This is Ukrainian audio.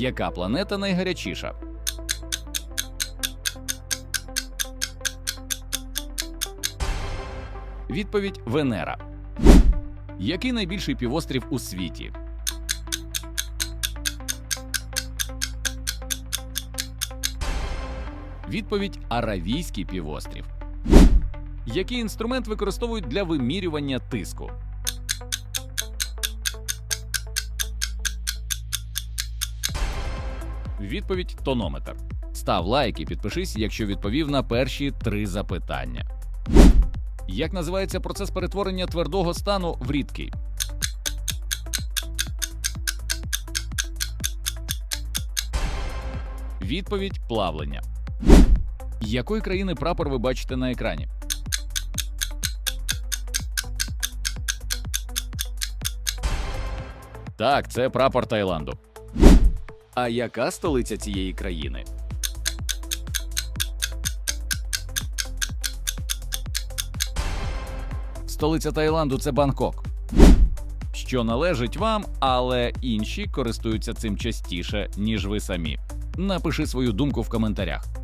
Яка планета найгарячіша? Відповідь Венера. Який найбільший півострів у світі? Відповідь Аравійський півострів. Який інструмент використовують для вимірювання тиску? Відповідь тонометр. Став лайк і підпишись, якщо відповів на перші три запитання. Як називається процес перетворення твердого стану в рідкий? Відповідь плавлення. Якої країни прапор ви бачите на екрані? Так, це прапор Таїланду. А яка столиця цієї країни? Столиця Таїланду це Бангкок. Що належить вам, але інші користуються цим частіше, ніж ви самі. Напиши свою думку в коментарях.